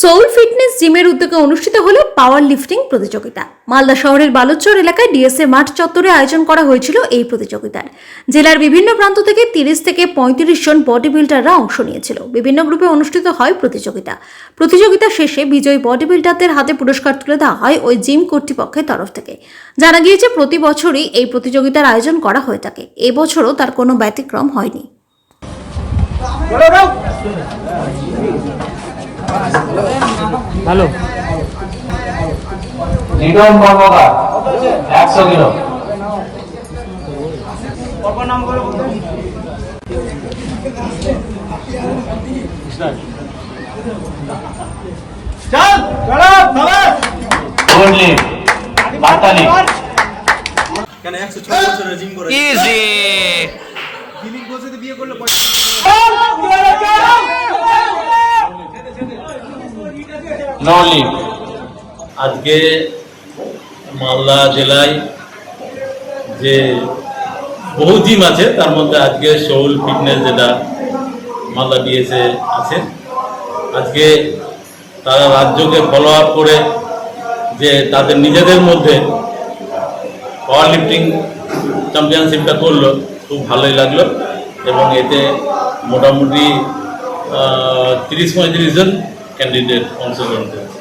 Soul fitness জিমের উদ্যোগে অনুষ্ঠিত হলো পাওয়ার লিফটিং প্রতিযোগিতা। মালদা শহরের বালুচর এলাকায় ডিএসএ মাঠ চত্বরে আয়োজন করা হয়েছিল এই প্রতিযোগিতার। জেলার বিভিন্ন প্রান্ত থেকে তিরিশ থেকে পঁয়ত্রিশ জন বডি বিল্ডাররা অংশ নিয়েছিল। বিভিন্ন গ্রুপে অনুষ্ঠিত হয় প্রতিযোগিতা। প্রতিযোগিতা শেষে বিজয়ী বডি বিল্ডারদের হাতে পুরস্কার তুলে দেওয়া হয় ওই জিম কর্তৃপক্ষের তরফ থেকে। জানা গিয়েছে, প্রতি বছরই এই প্রতিযোগিতার আয়োজন করা হয়ে থাকে। এবছরও তার কোনো ব্যতিক্রম হয়নি। ভালো। লিটন কর্মকার একশো কিলো। কেন একশো ছয় বছরের জিম করে বিয়ে করলে আজকে মালদা জেলায় যে বহু জিম আছে, তার মধ্যে আজকে শৌল ফিটনেস যেটা মালদা ডিএসএ আছে, আজকে তারা রাজ্যকে ফলো আপ করে যে তাদের নিজেদের মধ্যে পাওয়ার লিফটিং চ্যাম্পিয়নশিপটা করল, খুব ভালোই লাগল এবং এতে মোটামুটি তিরিশ পঁয়ত্রিশ জন ক্যান্ডিডেট অংশগ্রহণ করেছে